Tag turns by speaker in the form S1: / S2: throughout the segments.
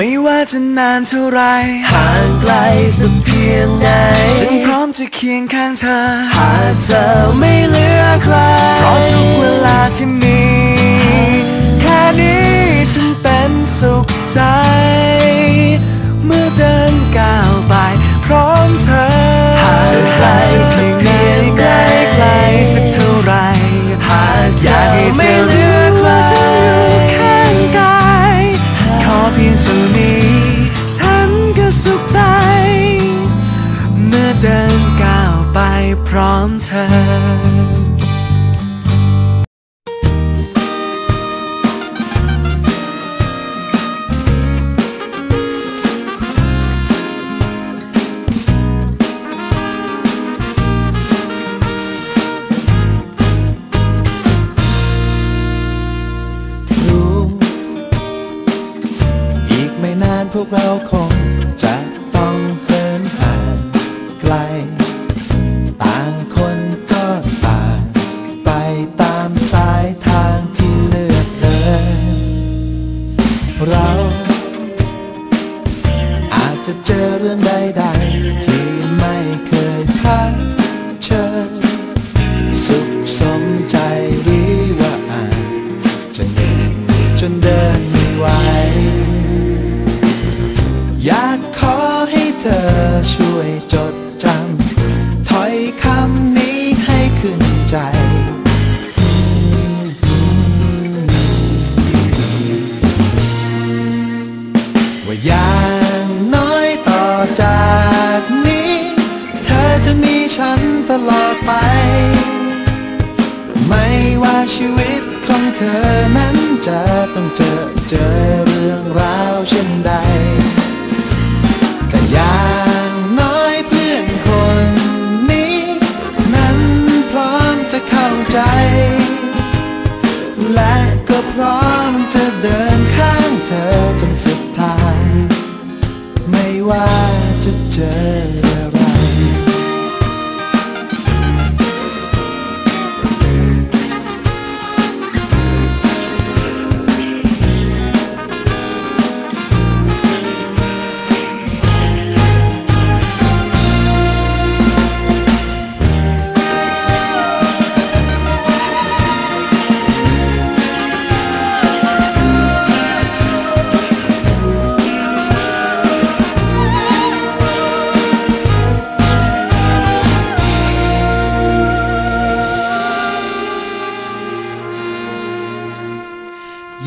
S1: ไม่ว่าจะนานเท่าไร
S2: ห่างไกลสักเพียงไหน
S1: ฉันพร้อมจะเคียงข้างเธอ
S2: หากเธอไม่เหลือใคร
S1: เพราะทุกเวลาที่มี แค่นี้ฉันเป็นสุขใจ เมื่อเดินก้าวไป พร้อมเธอ รู้อีก
S2: ไม่
S1: นานพ
S3: วกเราคง จะเจอเรื่องใดๆที่ไม่เคยพักเชิญสุขสมใจหรือว่าอาจจะเหนื่อยจนเดินไม่ไหวอยากขอให้เธอช่วยจดจำถ้อยคำนี้ให้ขึ้นใจ เธอนั้นจะต้องเจอเจอเรื่องราวเช่นใด แต่อย่างน้อยเพื่อนคนนี้ นั้นพร้อมจะเข้าใจ และก็พร้อมจะเดินข้างเธอจนสุดทาง ไม่ว่าจะเจออะไร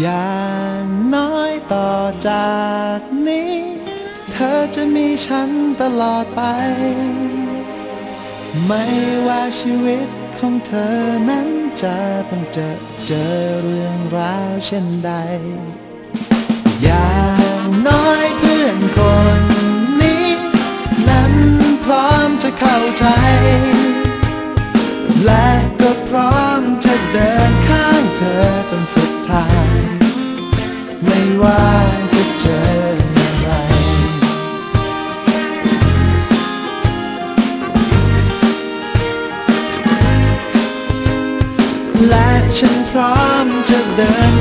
S3: อย่างน้อยต่อจากนี้ เธอจะมีฉันตลอดไป ไม่ว่าชีวิตของเธอนั้นจะต้องเจอเจอเรื่องราวเช่นใด อย่างน้อยเพื่อนคนนี้ นั้นพร้อมจะเข้าใจ และก็พร้อมจะเดินข้างเธอจนสุดทาง ว่าจะเจออะไร และฉันพร้อมจะเดิน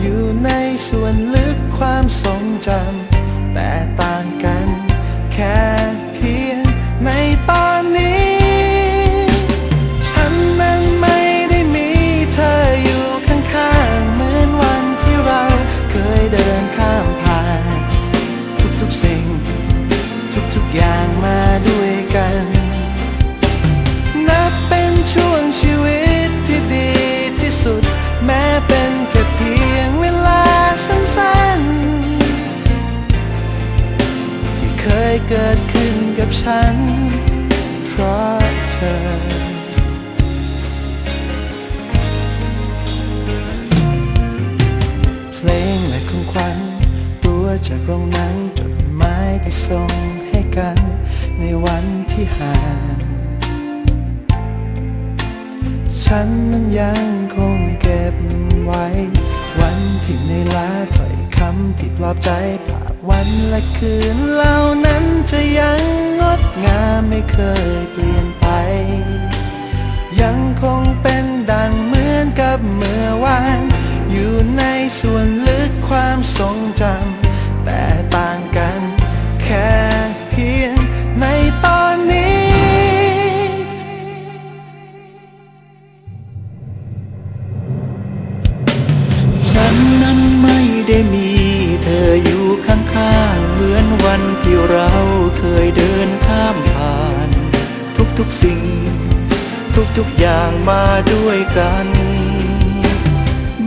S3: อยู่ในส่วนลึกความทรงจำแต่ต่าง เกิดขึ้นกับฉัน เพราะเธอเพลงและของขวัญตัวจากโรงหนังจดหมายที่ส่งให้กันในวันที่ห่างฉันนั้นยังคงเก็บไว้ วันที่ในลาถ้อยคำที่ปลอบใจภาพวันและคืนเหล่านั้น จะยังงดงามไม่เคยเปลี่ยนไป ยังคงเป็นดังเหมือนกับเมื่อวาน อยู่ในส่วนลึกความทรงจำ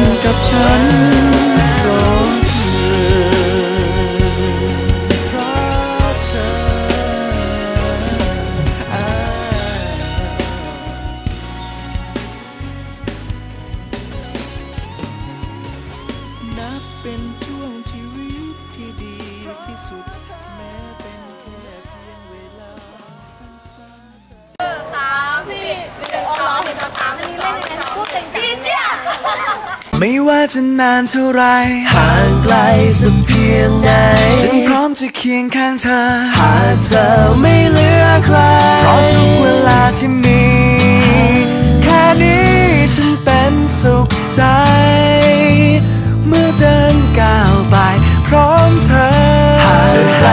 S3: นกับฉัน ว่า
S4: จะ
S1: นานเท่าไร
S2: ห่างไกลสักเพียงไหน
S1: ฉันพร้อมจะเคียงข้างเธอ
S2: หากเธอไม่เหลือใคร
S1: เพราะทุกเวลาที่มี แค่นี้ฉันเป็นสุขใจ เมื่อเดินก้าวไป พร้อมเธอ
S2: หาก
S1: จะ
S2: ไกล